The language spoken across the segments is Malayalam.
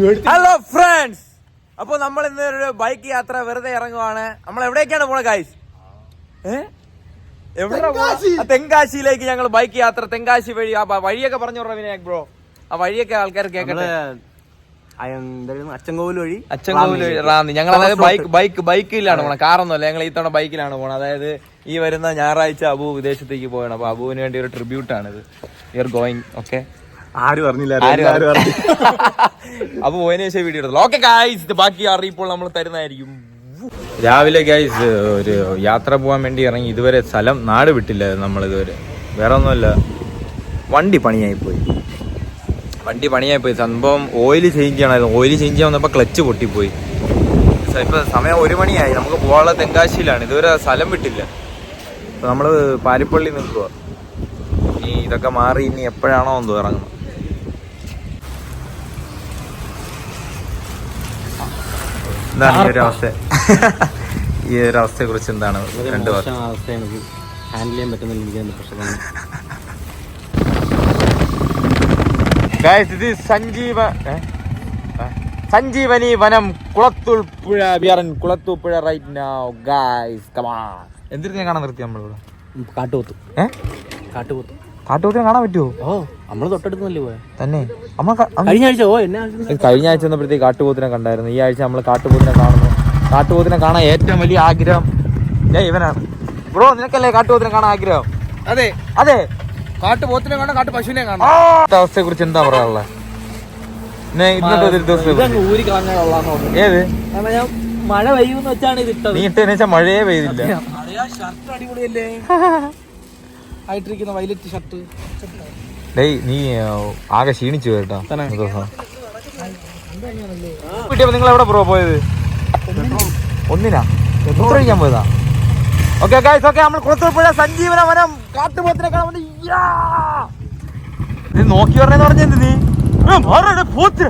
ഹലോ ഫ്രണ്ട്സ് അപ്പൊ നമ്മൾ ഇന്ന് ഒരു ബൈക്ക് യാത്ര വെറുതെ ഇറങ്ങുവാണ്. നമ്മൾ എവിടേക്കാണ് പോണ ഗൈസ് തെങ്കാശിയിലേക്ക് ഞങ്ങൾ ബൈക്ക് യാത്ര തെങ്കാശി വഴി. ആ വഴിയൊക്കെ പറഞ്ഞു വിനായക് ബ്രോ ആ വഴിയൊക്കെ ആൾക്കാർ കേൾക്കട്ടെ. അച്ചൻകോവിൽ വഴി അച്ചൻകോവിൽ റാന്നി. ഞങ്ങൾ അതായത് ബൈക്ക് ബൈക്ക് ബൈക്കിലാണ് പോണത് കാറൊന്നുമല്ല ഞങ്ങൾ ഈ തവണ ബൈക്കിലാണ് പോണത് അതായത് ഈ വരുന്ന ഞായറാഴ്ച അബു വിദേശത്തേക്ക് പോകണം അപ്പൊ അബുവിന് വേണ്ടി ഒരു ട്രിബ്യൂട്ടാണ് ഇത് യു ആർ ഗോയിങ് ഓക്കെ ആര് അറിഞ്ഞില്ല ആരും അപ്പൊ പോയതിനു ശേഷം വീഡിയോ എടുത്തു ഓക്കെ ഗായ്സ് ബാക്കി അറിയിപ്പോൾ നമ്മൾ തരുന്നതായിരിക്കും. രാവിലെ ഗൈസ് ഒരു യാത്ര പോകാൻ വേണ്ടി ഇറങ്ങി ഇതുവരെ സ്ഥലം നാട് വിട്ടില്ല നമ്മൾ ഇതുവരെ. വേറെ ഒന്നുമല്ല. വണ്ടി പണിയായി പോയി. വണ്ടി പണിയായി പോയി. സംഭവം ഓയിൽ ചേഞ്ച് ചെയ്യണമായിരുന്നു. ഓയിൽ ചേഞ്ച് ചെയ്യാൻ വന്നപ്പോൾ ക്ലച്ച് പൊട്ടിപ്പോയി. ഇപ്പൊ സമയം ഒരു മണിയായി. നമുക്ക് പോകാനുള്ള തെങ്കാശിയിലാണ്. ഇതുവരെ സ്ഥലം വിട്ടില്ല. നമ്മൾ നമ്മൾ പാരിപ്പള്ളി നിൽക്കുക ഇനി ഇതൊക്കെ മാറി ഇനി എപ്പോഴാണോ എന്തോ ഇറങ്ങുന്നത്. എന്താണ് ഈ ഒരു അവസ്ഥ? ഈ ഒരു അവസ്ഥയെ കുറിച്ച് എന്താണ് രണ്ട് വാക്ക്? അവസ്ഥ എനിക്ക് ഹാൻഡിൽ ചെയ്യാൻ പറ്റുന്നില്ല എനിക്ക് പ്രശ്നമാണ്. ഇത് സഞ്ജീവ? സഞ്ജീവനി വനം കുളത്തുൾപ്പുഴ ബിയറൻ കുളത്തൂപ്പുഴ റൈറ്റ് നൗ ഗായ്സ് കമാ എന്തിനാ കാണാൻ നിർത്തി നമ്മളിവിടെ? കാട്ടുപോത്തു ഏഹ് കാട്ടുപോത്ത് കാട്ടുപോത്തിനെ കാണാൻ പറ്റുമോ ഓ നമ്മൾ തൊട്ടടുത്തല്ലേ പോയ? തന്നെ. നമ്മൾ കഴിഞ്ഞ ആഴ്ച ഓ എന്നെ കഴിഞ്ഞ ആഴ്ച വന്നപ്പോഴത്തേക്ക് കാട്ടുപോത്തിനെ കണ്ടായിരുന്നു. ഈ ആഴ്ച നമ്മൾ കാട്ടുപോത്തിനെ കാണുന്നു. കാട്ടുപോത്തിനെ കാണാൻ ഏറ്റവും വലിയ ആഗ്രഹം ഏ ഇവനാണ് ബ്രോ നിനക്കല്ലേ കാട്ടുപോത്തിനെ കാണാൻ ആഗ്രഹം? അതെ. അതെ. കാട്ടുപോത്തിനെ കാണാൻ കാട്ടു പശുവിനെ കാണാം. അവസ്ഥയെ കുറിച്ച് എന്താ പറയാനുള്ളത് ഏത്? മഴ പെയ്യൂന്ന് വെച്ചാണ് ഇത് ഇട്ടത് നീ ഇട്ടേന്ന് വെച്ചാൽ മഴയേ പെയ്തില്ല. ഷർട്ട് അടിപൊളിയല്ലേ? ആയിട്ടിരിക്കുന്ന വൈലറ്റ് ഷർട്ട്. ഡേയ് നീ ആകെ ക്ഷീണിച്ചു കേട്ടോ. കിട്ടിയപ്പോ നിങ്ങൾ എവിടെ ബ്രോ പോയത്? ഒന്നിനാ? മൂത്ര കഴിക്കാൻ പോയതാ? ഓക്കെ ഗൈസ് ഓക്കെ നമ്മൾ കുളത്തൂർപ്പുഴ സഞ്ജീവന വനം കാട്ടുപോത്തിനെ കാണാൻ! നീ നോക്കി പറഞ്ഞെന്ന് പറഞ്ഞെന്ത് നീ? ഏ, മാറെടാ, പോത്ത്.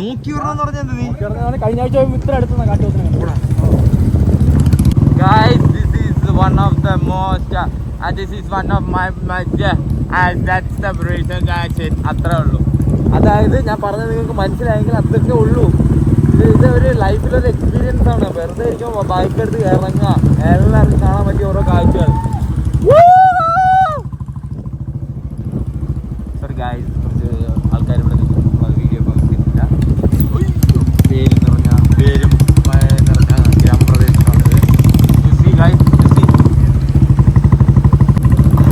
നോക്കി പറഞ്ഞെന്ന് പറഞ്ഞെന്ത് നീ? കഴിഞ്ഞ ആഴ്ച ഇത്ര അടുത്തുന്ന കാട്ടുപോത്തിനെ guys one of the most, uh, uh, this is one of my, my uh, that's the reason that's it. അത്രേ ഉള്ളൂ. അതായത് ഞാൻ പറഞ്ഞത് നിങ്ങൾക്ക് മനസ്സിലായെങ്കിൽ അതൊക്കെ ഉള്ളൂ. ഇത് ഇത് ഒരു ലൈഫിലൊരു എക്സ്പീരിയൻസ് ആണ്. വെറുതെ ഇരിക്കുമ്പോൾ ബൈക്ക് എടുത്ത് ഇറങ്ങുക. എല്ലാവർക്കും കാണാൻ പറ്റിയ ഓരോ കാഴ്ചകൾ. സോറി ഗായ്സ് കുറച്ച് ആൾക്കാർ ഇവിടെ വീഡിയോ പങ്കിട്ടില്ല വേൽ നിറഞ്ഞ വേരും മഴ നിറഞ്ഞ ഗ്രാമപ്രദേശമാണിത് you see guys you see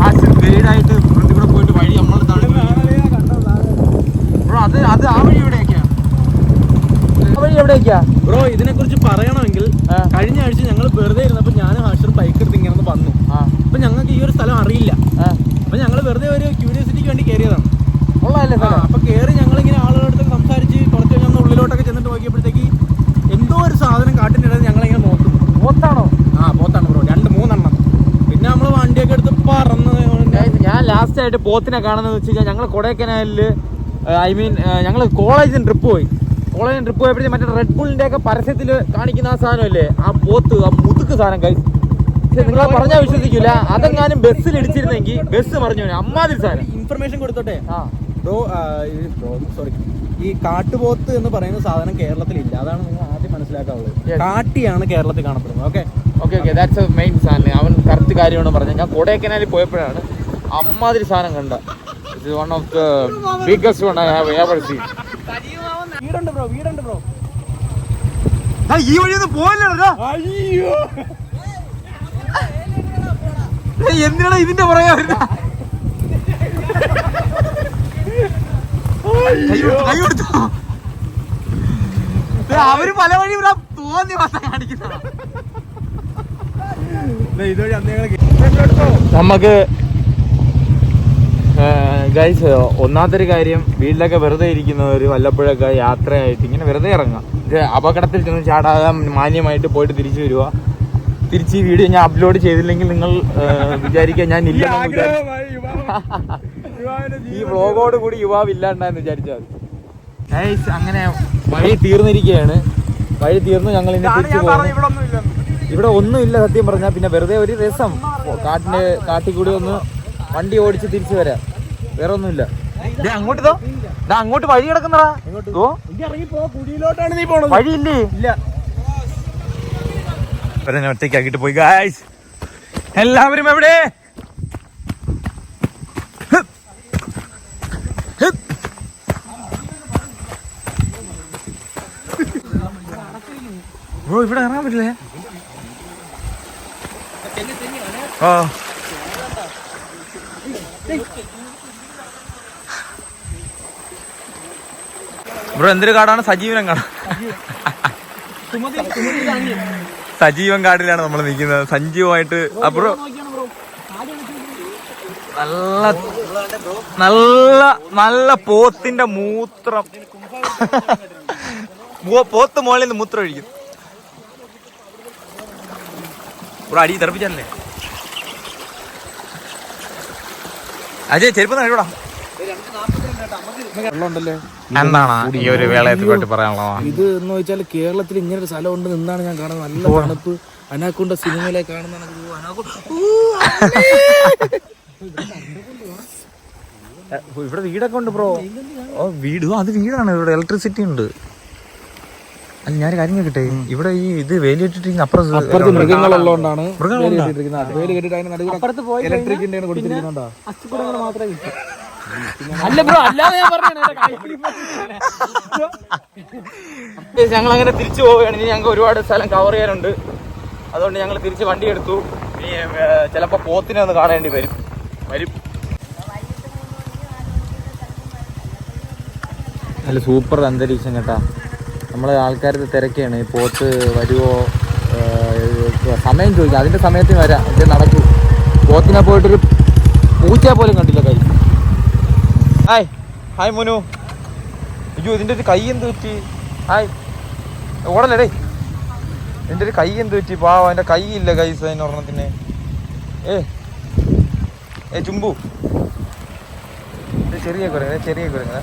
has ഗൈഡായിട്ട് friend കൂടെ പോയിട്ട് വഴി നമ്മൾ ബ്രോ അത് അത് ആ വഴി എവിടെയൊക്കെയാ ആ വഴി എവിടെയൊക്കെയാ ബ്രോ ഇതിനെ കുറിച്ച് പറയണമെങ്കിൽ ആ. കഴിഞ്ഞ ആഴ്ച ഞങ്ങൾ വെറുതെ ഇരുന്നപ്പോ ഞാൻ ഹാഷർ ബൈക്ക് എടുത്ത് ഇങ്ങനെ ഒന്ന് വന്നു ആ അപ്പൊ ഞങ്ങൾക്ക് ഈ ഒരു സ്ഥലം അറിയില്ല. അപ്പൊ ഞങ്ങൾ വെറുതെ ഒരു ക്യൂരിയോസിറ്റിക്ക് വേണ്ടി കയറിയതാണ് അപ്പൊ കയറി ഞങ്ങൾ ഇങ്ങനെ ആളുകളടുത്ത് സംസാരിച്ച് കുറച്ച് കഴിഞ്ഞ് ഉള്ളിലോട്ടൊക്കെ ചെന്നിട്ട് നോക്കിയപ്പോഴത്തേക്ക് എന്തോ ഒരു സാധനം കാട്ടിനിടയിൽ ഞങ്ങൾ ഇങ്ങനെ നോക്കുന്നു പോത്താണോ? ആ പോത്താണ് ബ്രോ രണ്ട് മൂന്നെണ്ണം. പിന്നെ നമ്മൾ വണ്ടിയൊക്കെ എടുത്ത് പറന്ന് ഞാൻ ലാസ്റ്റ് ആയിട്ട് പോത്തിനെ കാണുന്നത് വെച്ച് കഴിഞ്ഞാൽ ഞങ്ങൾ കൊടൈക്കനാലിൽ ഐ മീൻ ഞങ്ങൾ കോളേജിൽ ട്രിപ്പ് പോയി. കോളേജിൽ ട്രിപ്പ് പോയപ്പോഴത്തേക്ക് മറ്റേ റെഡ് ബുള്ളിന്റെ ഒക്കെ പരസ്യത്തിൽ കാണിക്കുന്ന ആ സാധനം അല്ലേ ആ പോത്ത് ആ മുതുക്ക് സാധനം കൈ നിങ്ങൾ പറഞ്ഞാൽ വിശ്വസിക്കില്ല അതെങ്ങാനും ബസ്സിൽ ഇടിച്ചിരുന്നെങ്കിൽ ബസ് പറഞ്ഞു അമ്മാതിരി സാധനം. ഇൻഫർമേഷൻ കൊടുത്തോട്ടെ? ബ്രോ സോറി ഈ കാട്ടുപോത്ത് എന്ന് പറയുന്ന സാധനം കേരളത്തിൽ ഇല്ല അതാണ് നിങ്ങൾ ആദ്യം മനസ്സിലാക്കാവുള്ളത്. കാട്ടിയാണ് കേരളത്തിൽ കാണപ്പെടുന്നത്. Okay okay okay that's main സാധനം അവൻ കറക്റ്റ് കാര്യമാണ് പറഞ്ഞത്. ഞാൻ കൊടൈക്കനാലിൽ പോയപ്പോഴാണ് അമ്മാതിരി സാധനം കണ്ട. ഇത് one of the biggest one I have ever seen വീടുണ്ട് ബ്രോ വീടുണ്ട് ബ്രോ. ഈ വഴി ഒന്ന് പോയല്ലോ അയ്യോ. എന്തിനാണ് ഇതിന്റെ ദേ, അവർ പല വഴി ഇവിടെ തോന്നി വന്ന കാണിക്കുന്ന നമുക്ക് ഗൈസ് ഒന്നാമത്തെ കാര്യം വീട്ടിലൊക്കെ വെറുതെ ഇരിക്കുന്നവർ വല്ലപ്പോഴൊക്കെ യാത്രയായിട്ട് ഇങ്ങനെ വെറുതെ ഇറങ്ങാം. അപകടത്തിൽ ചെന്ന് ചാടാതെ മാന്യമായിട്ട് പോയിട്ട് തിരിച്ചു വരിക തിരിച്ച് ഈ വീഡിയോ ഞാൻ അപ്ലോഡ് ചെയ്തില്ലെങ്കിൽ നിങ്ങൾ വിചാരിക്കുക ഞാൻ ഇല്ല ഈ വ്ളോഗോട് കൂടി യുവാവ് ഇല്ലാണ്ടാന്ന് വിചാരിച്ചാൽ അങ്ങനെ വഴി തീർന്നിരിക്കുകയാണ്. വഴി തീർന്നു ഞങ്ങൾ ഇനി തിരിച്ചു പോകുന്നു ഇവിടെ ഒന്നുമില്ല സത്യം പറഞ്ഞാൽ പിന്നെ വെറുതെ ഒരു രസം. കാട്ടിന്റെ കാട്ടിൽ കൂടി ഒന്ന് വണ്ടി ഓടിച്ച് തിരിച്ചു വരാം. വേറെ ഒന്നുമില്ല ദേ അങ്ങോട്ട് അങ്ങോട്ട് വഴി കിടക്കുന്നടാ. ഓ ഇനി പോ കുഴിയിലോട്ടാണ് നീ പോണത് വഴിയില്ലേ ഇല്ല. ഇവരെ ഒറ്റയ്ക്കാക്കിട്ട് പോയി. ഗായ്സ് എല്ലാവരും എവിടെ? ഓ ഇവിടെ ഇറങ്ങാൻ പറ്റില്ലേ? ആ. ബ്രോ എന്തൊരു കാടാണ്? സജീവനം കാടാ സുമതി സുമതി താങ്ങി. സജീവൻ കാടിലാണ് നമ്മൾ നിൽക്കുന്നത്. ബ്രോ ആദ്യം നല്ല നല്ല നല്ല പോത്തിന്റെ മൂത്രം. പോത്ത് മുകളിൽ നിന്ന് മൂത്രം ഒഴിക്കും. അടി തെറപ്പിച്ചല്ലേ അജയ് ചെരുപ്പ് കഴിയൂടാ വെള്ളമുണ്ടല്ലേ? എന്താണ് ഈ ഒരു വേളയത്തെ പറ്റി പറയാനുള്ളത്? ഇത് എന്ന് വെച്ചാൽ കേരളത്തിൽ ഇങ്ങനെ ഒരു സ്ഥലം ഉണ്ട് നിന്നാണ് ഞാൻ കാണുന്നത്. നല്ല തണുപ്പ്. അനാക്കൊണ്ട സിനിമയിലെ കാണുന്ന ഇവിടെ വീടൊക്കെ ഉണ്ട് ബ്രോ. ഓ വീട് അത് വീടാണ്. ഇവിടെ ഇലക്ട്രിസിറ്റി ഉണ്ട്. അല്ല ഞാൻ കാര്യം കേട്ടെ ഇവിടെ ഈ ഇത് വേലിയിട്ടിട്ട് അപ്പുറത്ത് അപ്പുറം മൃഗങ്ങളുള്ളതുകൊണ്ടാണ് മൃഗങ്ങളുണ്ടോ? വേലി കെട്ടിട്ട് അതിന് നടുവിൽ ഇലക്ട്രിക്കിന്റെ കൊടുത്തിരിക്കുന്നുണ്ടോ? മാത്രമേ കിട്ടൂ. അല്ല ബ്രോ അല്ലാതെ ഞാൻ ഞങ്ങൾ അങ്ങനെ തിരിച്ചു പോവുകയാണ്. ഇനി ഞങ്ങൾക്ക് ഒരുപാട് സ്ഥലം കവർ ചെയ്യാനുണ്ട്. അതുകൊണ്ട് ഞങ്ങൾ തിരിച്ച് വണ്ടി എടുത്തു. ഇനി ചിലപ്പോൾ പോത്തിനെ ഒന്ന് കാണേണ്ടി വരും. വരും. നല്ല സൂപ്പർ അന്തരീക്ഷം കേട്ടാ. നമ്മളെ ആൾക്കാരുടെ തിരക്കാണ്. ഈ പോത്ത് വരുവോ സമയം ചോദിക്കാം. അതിന്റെ സമയത്തിന് വരാം. ഇത് നടക്കൂ. പോത്തിനെ പോയിട്ടൊരു പൂച്ച പോലും കണ്ടില്ല കൈ ഹായ്. ഹായ് മോനു. അയ്യോ ഇതിന്റെ ഒരു കൈ എന്ത് പറ്റി? ഹായ്. ഓടല്ലേ എന്റെ ഒരു കൈ എന്ത് പറ്റി? പാവ എന്റെ കൈ ഇല്ല കൈസ് അതിന് ഒരെണ്ണത്തിന്. ഏ ഏ ചുമ്പു ഇത് ചെറിയ കുരങ്ങ ചെറിയ കുരങ്ങ.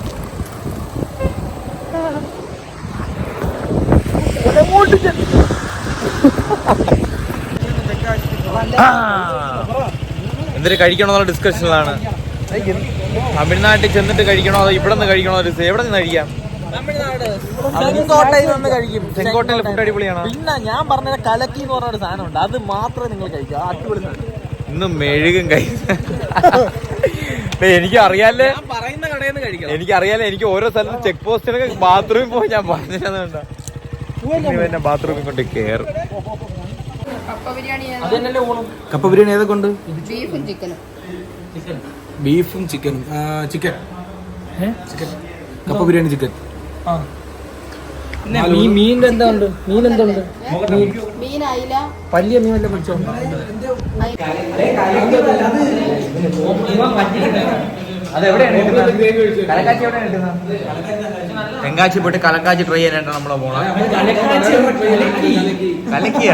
എന്തൊരു കഴിക്കണമെന്നുള്ള ഡിസ്കഷനിലാണ് തമിഴ്നാട്ടിൽ ചെന്നിട്ട് കഴിക്കണോ അതോ ഇവിടെ നിന്ന് കഴിക്കണോ? ഒരു എവിടെ നിന്ന് കഴിക്കാം? ചെങ്കോട്ടയിൽ നിന്ന് കഴിക്കും. ചെങ്കോട്ടയിൽ ഫുഡ് അടിപൊളിയാണോ? പിന്നെ ഞാൻ പറഞ്ഞ കലക്കി എന്ന് പറഞ്ഞ ഒരു സാധനമുണ്ട്. അത് മാത്രമേ നിങ്ങൾ കഴിക്കൂ. ആ അടിപൊളി സാധനം. ഇന്ന് മെഴുകും എനിക്ക് അറിയാല്ലേ? ഞാൻ പറയുന്ന കടയിൽ നിന്ന് കഴിക്കണം. എനിക്ക് അറിയാലേ എനിക്ക് ഓരോ സ്ഥലത്തും ചെക്ക് പോസ്റ്റിനൊക്കെ ബാത്റൂമിൽ പോയി ഞാൻ പറഞ്ഞിട്ടുണ്ട എന്നെ ബാത്റൂമിൽ കൊണ്ട് കേറും. കപ്പ ബിരിയാണി അതന്നെയല്ലേ ഊണും കപ്പ ബിരിയാണി ഏതൊക്കെ ഉണ്ട്? ബീഫും ചിക്കനും. ബീഫും ചിക്കനും. ചിക്കൻ. ചിക്കൻ. കപ്പ ബിരിയാണി ചിക്കൻ. മീനിന്റെ എന്താ ഉണ്ട്? മീൻ എന്താ ഉണ്ട്? മീൻ അയില. വലിയ മീൻ വല്ല പിടിച്ചോ? തെങ്കാച്ചി പോയിട്ട് കലക്കാച്ചി ട്രൈ ചെയ്യാനായിട്ട് നമ്മളെ പോണത് കലക്കിയ?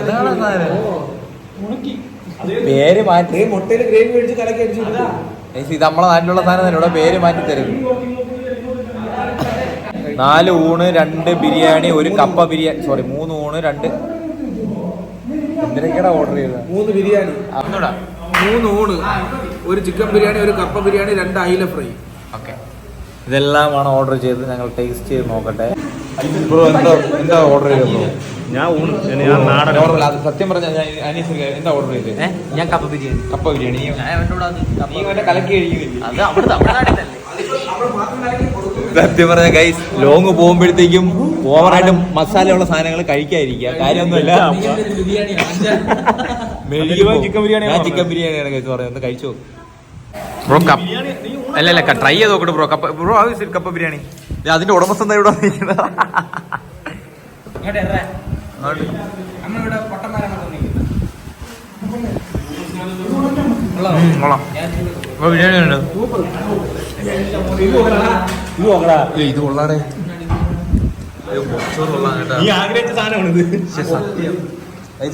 അതാണ് സാധനം. പേര് മാറ്റി മുട്ടയിൽ ഗ്രേവി മേടിച്ച് കലക്കി അടിച്ചു ഇത് നമ്മളെ നാട്ടിലുള്ള സാധനം തന്നെ. ഇവിടെ പേര് മാറ്റി തരും. നാല് ഊണ് രണ്ട് ബിരിയാണി ഒരു കപ്പ ബിരിയാണി സോറി മൂന്ന് ഊണ് രണ്ട് എന്തിനൊക്കെയാണ് ഓർഡർ ചെയ്തത്? മൂന്ന് ബിരിയാണി. ഒന്നൂടാ മൂന്ന് ഊണ് ഒരു ചിക്കൻ ബിരിയാണി ഒരു കപ്പ ബിരിയാണി രണ്ട് അയില ഫ്രൈ. ഓക്കെ. ഇതെല്ലാമാണ് ഓർഡർ ചെയ്ത് ഞങ്ങൾ ടേസ്റ്റ് ചെയ്ത് നോക്കട്ടെ. ബ്രോ എന്താ എന്താ ഓർഡർ ചെയ്തത്? ഞാൻ ഊണ് ഞാൻ നാടൻ നോർമൽ അത് സത്യം പറഞ്ഞാൽ ഞാൻ അനീസ് എന്താ ഓർഡർ ചെയ്തത് ഞാൻ കപ്പ ബിരിയാണി. കപ്പ ബിരിയാണി. നീ ഞാൻ അവനോട് നീ മറ്റേ കലക്കി സത്യം പറഞ്ഞ ഗൈസ് ലോങ് പോകുമ്പോഴത്തേക്കും ഓവറായിട്ട് മസാലയുള്ള സാധനങ്ങൾ കഴിക്കാതിരിക്കുക. കാര്യമൊന്നുമില്ല. ചിക്കൻ ബിരിയാണി ഞാൻ ചിക്കൻ ബിരിയാണിയാണ് ഗൈസ് പറയുന്നത്. കഴിച്ചു ബ്രോ കപ്പ് അല്ല അല്ല ട്രൈ ചെയ്ത് നോക്കട്ടെ ബ്രോ കപ്പ് ബ്രോ ആവശ്യം കപ്പ ബിരിയാണി ദേ, അതിന്റെ ഉടമസ്ഥ എന്താ ഇവിടെ ബ്രോ ബിരിയാണി ഉണ്ട്. ഇത് കൊള്ളാടെ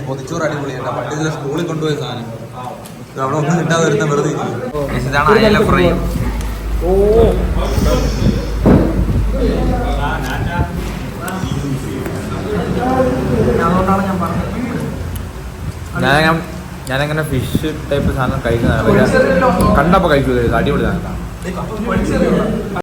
പൊതിച്ചോറ് അടിപൊളിയാണ് പണ്ട് സ്കൂളിൽ കൊണ്ടുപോയ സാധനം. അവിടെ ഒന്നും കിട്ടാതെ വരുന്ന വെറുതെ ഇരിക്കും. Guys, ഇതാണ് അയല ഫ്രൈ. ഞാൻ ഞാനങ്ങനെ ഫിഷ് ടൈപ്പ് സാധനം കഴിക്കുന്നതാണ് കണ്ടപ്പോൾ കഴിക്കൂല അടിപൊളി സാധനം.